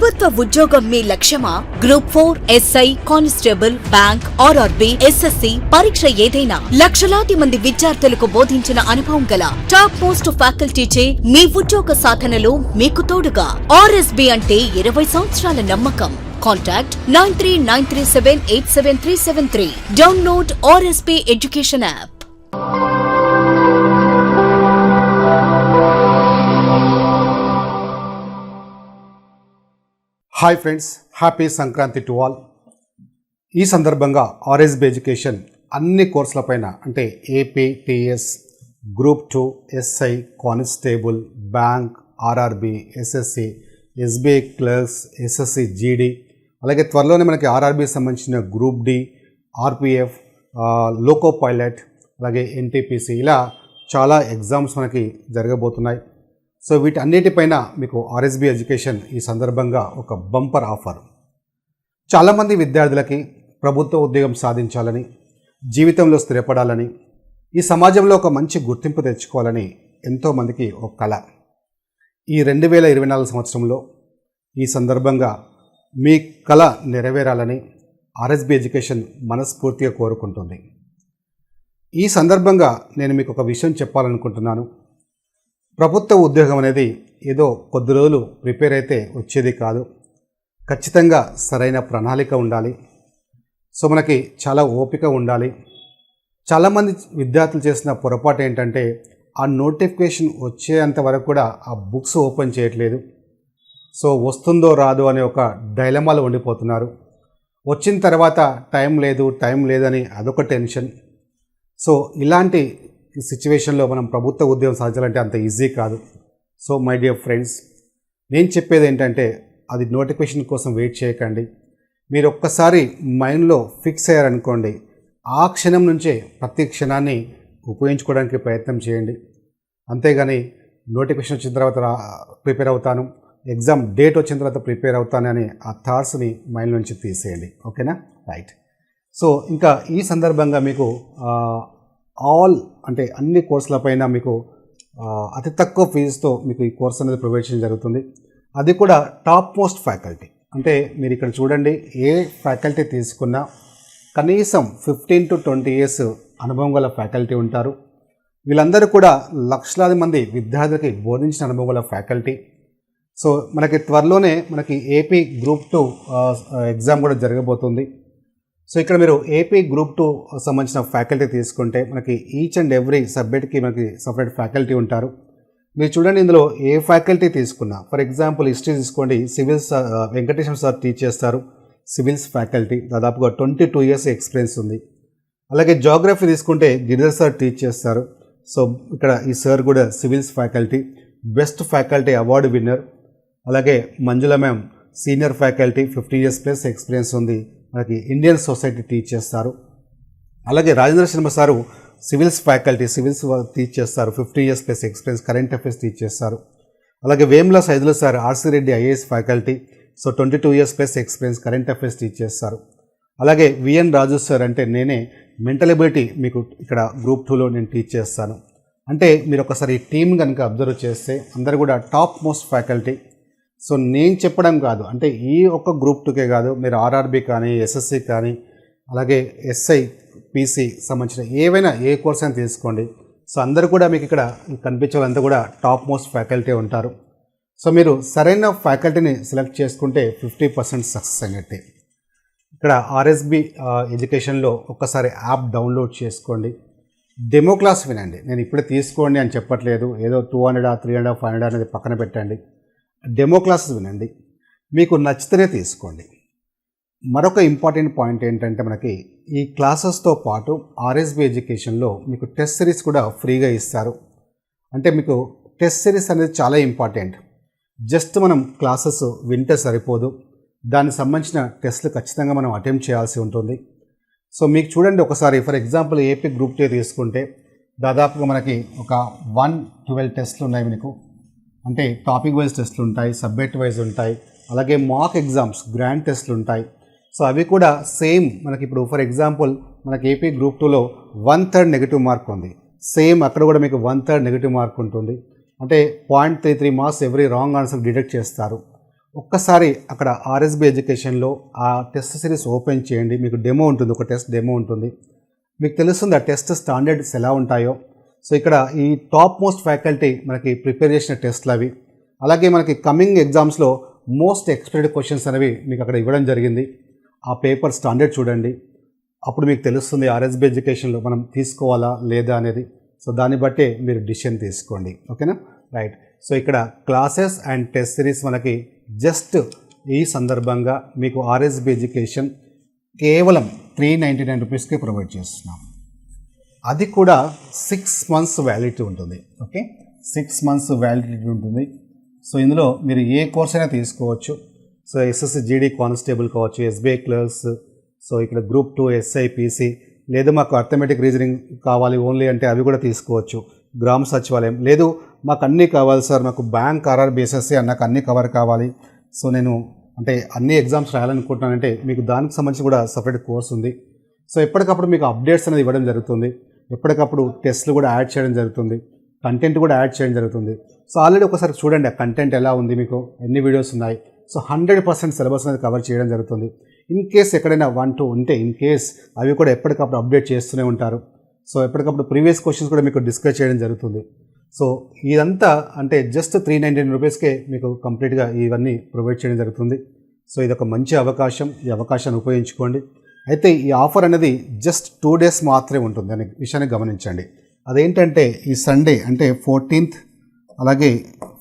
ప్రభుత్వ ఉద్యోగం మీ లక్ష్యమా? Group four SI constable bank RRB SSC పరీక్ష ఏదైనా? లక్షలాది మంది విద్యార్థులకు బోధించిన అనుభవం గల టాప్ మోస్ట్ ఫ్యాకల్టీచే మీ ఉద్యోగ సాధనలో మీకు తోడుగా. ఆర్ఎస్బి అంటే ఇరవై సంవత్సరాల నమ్మకం. Contact nine three nine three seven eight seven three seven three download RSB education app hi friends happy Sankranti to all ఈ సందర్భంగా ఆర్ఎస్బి ఎడ్యుకేషన్ అన్ని కోర్సులపైన అంటే AP TS group two SI constable bank RRB SSC SBI clerks SSC GD అలాగే త్వరలోనే మనకి ఆర్ఆర్బికి సంబంధించిన group D RPF loco pilot అలాగే ఎన్టీపీసీ ఇలా చాలా ఎగ్జామ్స్ మనకి జరగబోతున్నాయి. సో వీటన్నిటిపైన మీకు ఆర్ఎస్బి ఎడ్యుకేషన్ ఈ సందర్భంగా ఒక బంపర్ ఆఫర్. చాలామంది విద్యార్థులకి ప్రభుత్వ ఉద్యోగం సాధించాలని జీవితంలో స్థిరపడాలని ఈ సమాజంలో ఒక మంచి గుర్తింపు తెచ్చుకోవాలని ఎంతోమందికి ఒక కళ ఈ రెండు వేల ఇరవై నాలుగు సంవత్సరంలో ఈ సందర్భంగా మీ కళ నెరవేరాలని ఆర్ఎస్బి ఎడ్యుకేషన్ మనస్ఫూర్తిగా కోరుకుంటుంది. ఈ సందర్భంగా నేను మీకు ఒక విషయం చెప్పాలనుకుంటున్నాను. ప్రభుత్వ ఉద్యోగం అనేది ఏదో కొద్ది రోజులు ప్రిపేర్ అయితే వచ్చేది కాదు. ఖచ్చితంగా సరైన ప్రణాళిక ఉండాలి. సో మనకి చాలా ఓపిక ఉండాలి. చాలామంది విద్యార్థులు చేసిన పొరపాటు ఏంటంటే ఆ నోటిఫికేషన్ వచ్చేంత వరకు కూడా ఆ బుక్స్ ఓపెన్ చేయట్లేదు. సో వస్తుందో రాదో అనే ఒక డైలమాలో ఉండిపోతున్నారు. వచ్చిన తర్వాత టైం లేదు టైం లేదని అదొక టెన్షన్. సో ఇలాంటి సిచ్యువేషన్లో మనం ప్రభుత్వ ఉద్యోగం సాధించాలంటే అంత ఈజీ కాదు. సో మై డియర్ ఫ్రెండ్స్ నేను చెప్పేది ఏంటంటే అది నోటిఫికేషన్ కోసం వెయిట్ చేయకండి. మీరు ఒక్కసారి మైండ్లో ఫిక్స్ అయ్యారనుకోండి ఆ క్షణం నుంచే ప్రతి క్షణాన్ని ఉపయోగించుకోవడానికి ప్రయత్నం చేయండి. అంతేగాని నోటిఫికేషన్ వచ్చిన తర్వాత ప్రిపేర్ అవుతాను. ఎగ్జామ్ డేట్ వచ్చిన తర్వాత ప్రిపేర్ అవుతాను అని ఆ థాట్స్ని మైండ్ నుంచి తీసేయండి. ఓకేనా? రైట్. సో ఇంకా ఈ సందర్భంగా మీకు ఆల్ అంటే అన్ని కోర్సులపైన మీకు అతి తక్కువ ఫీజుతో మీకు ఈ కోర్స్ అనేది ప్రొవైడ్ చేయడం జరుగుతుంది. అది కూడా టాప్ మోస్ట్ ఫ్యాకల్టీ. అంటే మీరు ఇక్కడ చూడండి ఏ ఫ్యాకల్టీ తీసుకున్నా కనీసం ఫిఫ్టీన్ టు ట్వంటీ ఇయర్స్ అనుభవం గల ఫ్యాకల్టీ ఉంటారు. వీళ్ళందరూ కూడా లక్షలాది మంది విద్యార్థులకి బోధించిన అనుభవం గల ఫ్యాకల్టీ. సో మనకి త్వరలోనే మనకి ఏపీ గ్రూప్ టూ ఎగ్జామ్ కూడా జరగబోతుంది. సో ఇక్కడ మీరు ఏపీ గ్రూప్ టూ సంబంధించిన ఫ్యాకల్టీ తీసుకుంటే మనకి ఈచ్ అండ్ ఎవ్రీ సబ్జెక్ట్కి మనకి సపరేట్ ఫ్యాకల్టీ ఉంటారు. మీరు చూడండి ఇందులో ఏ ఫ్యాకల్టీ తీసుకున్నా ఫర్ ఎగ్జాంపుల్ హిస్టరీ తీసుకోండి civils uh, Venkateswara sir teach చేస్తారు. సివిల్స్ ఫ్యాకల్టీ దాదాపుగా ట్వంటీ టూ ఇయర్స్ ఎక్స్పీరియన్స్ ఉంది. అలాగే జాగ్రఫీ తీసుకుంటే గిరిధర్ సార్ టీచ్ చేస్తారు. సో ఇక్కడ ఈ సార్ కూడా civils faculty best faculty award winner అలాగే Manjula ma'am senior faculty fifty years plus experience ఉంది. మనకి ఇండియన్ సొసైటీ టీచ్ చేస్తారు. అలాగే Rajendra Sharma sir civils faculty civils teach చేస్తారు. Fifty years plus experience current affairs teach చేస్తారు. అలాగే Vemula Saidula sir RC Reddy IAS faculty so twenty two years plus experience current affairs teach చేస్తారు. అలాగే VN రాజు sir అంటే నేనే mental ability మీకు ఇక్కడ group టూలో నేను టీచ్ చేస్తాను. అంటే మీరు ఒకసారి ఈ టీం కనుక అబ్జర్వ్ చేస్తే అందరు కూడా టాప్ మోస్ట్ ఫ్యాకల్టీ సో నేను చెప్పడం కాదు. అంటే ఈ ఒక్క గ్రూప్ టూకే కాదు మీరు ఆర్ఆర్బి కానీ ఎస్ఎస్సి కానీ అలాగే ఎస్ఐ పీసీ సంబంధించిన ఏవైనా ఏ కోర్స్ అయినా తీసుకోండి. సో అందరూ కూడా మీకు ఇక్కడ కనిపించే కూడా టాప్ మోస్ట్ ఫ్యాకల్టీ ఉంటారు. సో మీరు సరైన ఫ్యాకల్టీని సెలెక్ట్ చేసుకుంటే ఫిఫ్టీ పర్సెంట్ సక్సెస్ అయినట్టే. ఇక్కడ ఆర్ఎస్బి ఎడ్యుకేషన్లో ఒక్కసారి యాప్ డౌన్లోడ్ చేసుకోండి. డెమో క్లాస్ వినండి. నేను ఇప్పుడే తీసుకోండి అని చెప్పట్లేదు. ఏదో two hundred three hundred five hundred అనేది పక్కన పెట్టండి. డెమో క్లాసెస్ వినండి. మీకు నచ్చితేనే తీసుకోండి. మరొక ఇంపార్టెంట్ పాయింట్ ఏంటంటే మనకి ఈ క్లాసెస్తో పాటు ఆర్ఎస్బి ఎడ్యుకేషన్లో మీకు టెస్ట్ సిరీస్ కూడా ఫ్రీగా ఇస్తారు. అంటే మీకు టెస్ట్ సిరీస్ అనేది చాలా ఇంపార్టెంట్. జస్ట్ మనం క్లాసెస్ వింటే సరిపోదు. దానికి సంబంధించిన టెస్ట్లు ఖచ్చితంగా మనం అటెంప్ట్ చేయాల్సి ఉంటుంది. సో మీకు చూడండి ఒకసారి. For example AP group two తీసుకుంటే దాదాపుగా మనకి ఒక వన్ ట్వెల్వ్ టెస్ట్లు ఉన్నాయి మీకు. అంటే టాపిక్ వైజ్ టెస్ట్లు ఉంటాయి సబ్జెక్ట్ వైజ్ ఉంటాయి అలాగే మాక్ ఎగ్జామ్స్ గ్రాండ్ టెస్ట్లు ఉంటాయి. సో అవి కూడా సేమ్ మనకి ఇప్పుడు ఫర్ ఎగ్జాంపుల్ మనకి ఏపీ గ్రూప్ టూలో వన్ థర్డ్ నెగిటివ్ మార్క్ ఉంది. సేమ్ అక్కడ కూడా మీకు వన్ థర్డ్ నెగిటివ్ మార్క్ ఉంటుంది. అంటే point three three marks every wrong answer deduct చేస్తారు. ఒక్కసారి అక్కడ ఆర్ఎస్బి ఎడ్యుకేషన్లో ఆ టెస్ట్ సిరీస్ ఓపెన్ చేయండి. మీకు డెమో ఉంటుంది ఒక టెస్ట్ డెమో ఉంటుంది. మీకు తెలుస్తుంది ఆ టెస్ట్ స్టాండర్డ్స్ ఎలా ఉంటాయో. సో ఇక్కడ ఈ టాప్ మోస్ట్ ఫ్యాకల్టీ మనకి ప్రిపేర్ చేసిన టెస్ట్లు అవి. అలాగే మనకి కమింగ్ ఎగ్జామ్స్లో మోస్ట్ ఎక్స్పెక్టెడ్ క్వశ్చన్స్ అనేవి మీకు అక్కడ ఇవ్వడం జరిగింది. ఆ పేపర్ స్టాండర్డ్ చూడండి. అప్పుడు మీకు తెలుస్తుంది ఆర్ఎస్బి ఎడ్యుకేషన్లో మనం తీసుకోవాలా లేదా అనేది. సో దాన్ని బట్టే మీరు డిసిషన్ తీసుకోండి. ఓకేనా? రైట్. సో ఇక్కడ క్లాసెస్ అండ్ టెస్ట్ సిరీస్ మనకి జస్ట్ ఈ సందర్భంగా మీకు ఆర్ఎస్బి ఎడ్యుకేషన్ కేవలం త్రీ నైంటీ నైన్ రూపీస్కి ప్రొవైడ్ చేస్తున్నాం. అది కూడా సిక్స్ మంత్స్ వ్యాలిడిటీ ఉంటుంది. ఓకే సిక్స్ మంత్స్ వ్యాలిడిటీ ఉంటుంది. సో ఇందులో మీరు ఏ కోర్స్ అయినా తీసుకోవచ్చు. సో ఎస్ఎస్సి జీడీ కానిస్టేబుల్ కావచ్చు ఎస్బీఐ క్లర్క్స్ సో ఇక్కడ గ్రూప్ టూ ఎస్ఐపిసి లేదు మాకు అర్థమెటిక్ రీజనింగ్ కావాలి ఓన్లీ అంటే అవి కూడా తీసుకోవచ్చు. గ్రామ సచివాలయం. లేదు మాకు అన్నీ కావాలి సార్. మాకు బ్యాంక్ ఆర్ఆర్ బేసెస్ నాకు అన్నీ కవర్ కావాలి. సో నేను అంటే అన్ని ఎగ్జామ్స్ రాయాలనుకుంటున్నానంటే మీకు దానికి సంబంధించి కూడా సపరేట్ కోర్స్ ఉంది. సో ఎప్పటికప్పుడు మీకు అప్డేట్స్ అనేది ఇవ్వడం జరుగుతుంది. ఎప్పటికప్పుడు టెస్ట్లు కూడా యాడ్ చేయడం జరుగుతుంది. కంటెంట్ కూడా యాడ్ చేయడం జరుగుతుంది. సో ఆల్రెడీ ఒకసారి చూడండి ఆ కంటెంట్ ఎలా ఉంది మీకు? ఎన్ని వీడియోస్ ఉన్నాయి? సో హండ్రెడ్ పర్సెంట్ సిలబస్ అనేది కవర్ చేయడం జరుగుతుంది. ఇన్ కేస్ ఎక్కడైనా వన్ టూ ఉంటే ఇన్ కేస్ అవి కూడా ఎప్పటికప్పుడు అప్డేట్ చేస్తూనే ఉంటారు. సో ఎప్పటికప్పుడు ప్రీవియస్ క్వశ్చన్స్ కూడా మీకు డిస్కస్ చేయడం జరుగుతుంది. సో ఇదంతా అంటే జస్ట్ త్రీ నైంటీ నైన్ రూపీస్కే మీకు కంప్లీట్గా ఇవన్నీ ప్రొవైడ్ చేయడం జరుగుతుంది. సో ఇది ఒక మంచి అవకాశం. ఈ అవకాశాన్ని ఉపయోగించుకోండి. అయితే ఈ ఆఫర్ అనేది జస్ట్ టూ డేస్ మాత్రమే ఉంటుంది అనే విషయాన్ని గమనించండి. అదేంటంటే ఈ సండే అంటే ఫోర్టీన్త్ అలాగే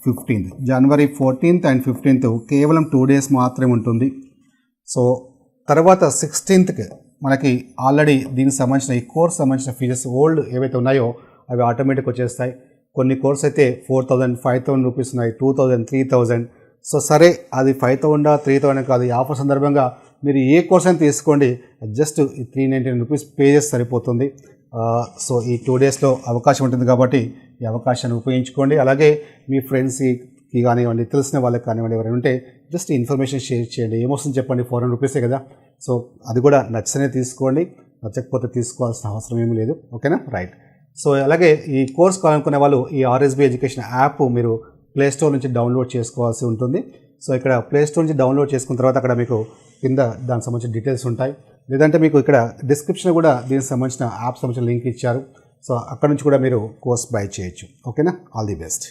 fifteenth. January fourteenth and fifteenth కేవలం టూ డేస్ మాత్రమే ఉంటుంది. సో తర్వాత సిక్స్టీన్త్కి మనకి ఆల్రెడీ దీనికి సంబంధించిన ఈ కోర్స్ సంబంధించిన ఫీజెస్ ఓల్డ్ ఏవైతే ఉన్నాయో అవి ఆటోమేటిక్ వచ్చేస్తాయి. కొన్ని కోర్స్ అయితే four thousand five thousand rupees ఉన్నాయి two thousand three thousand so సరే అది ఫైవ్ థౌసండా త్రీ థౌసండ్ కాదు ఈ ఆఫర్ సందర్భంగా మీరు ఏ కోర్స్ అయినా తీసుకోండి. జస్ట్ ఈ three ninety nine rupees pay చేసి సరిపోతుంది సో ఈ టూ డేస్లో అవకాశం ఉంటుంది కాబట్టి ఈ అవకాశాన్ని ఉపయోగించుకోండి. అలాగే మీ ఫ్రెండ్స్కి కానివ్వండి తెలిసిన వాళ్ళకి కానివ్వండి ఎవరైనా ఉంటే జస్ట్ ఇన్ఫర్మేషన్ షేర్ చేయండి. ఏమొస్తుంది చెప్పండి? ఫోర్ హండ్రెడ్ రూపీసే కదా. సో అది కూడా నచ్చనే తీసుకోండి. నచ్చకపోతే తీసుకోవాల్సిన అవసరం ఏమీ లేదు. ఓకేనా రైట్ సో అలాగే ఈ కోర్స్ కావాలనుకునే వాళ్ళు ఈ ఆర్ఎస్బి ఎడ్యుకేషన్ యాప్ మీరు ప్లేస్టోర్ నుంచి డౌన్లోడ్ చేసుకోవాల్సి ఉంటుంది. సో ఇక్కడ ప్లేస్టోర్ నుంచి డౌన్లోడ్ చేసుకున్న తర్వాత అక్కడ మీకు కింద దానికి సంబంధించిన డీటెయిల్స్ ఉంటాయి. లేదంటే మీకు ఇక్కడ డిస్క్రిప్షన్ కూడా దీనికి సంబంధించిన యాప్ సంబంధించిన లింక్ ఇచ్చారు. సో అక్కడ నుంచి కూడా మీరు కోర్స్ బై చేయొచ్చు. ఓకేనా ఆల్ ది బెస్ట్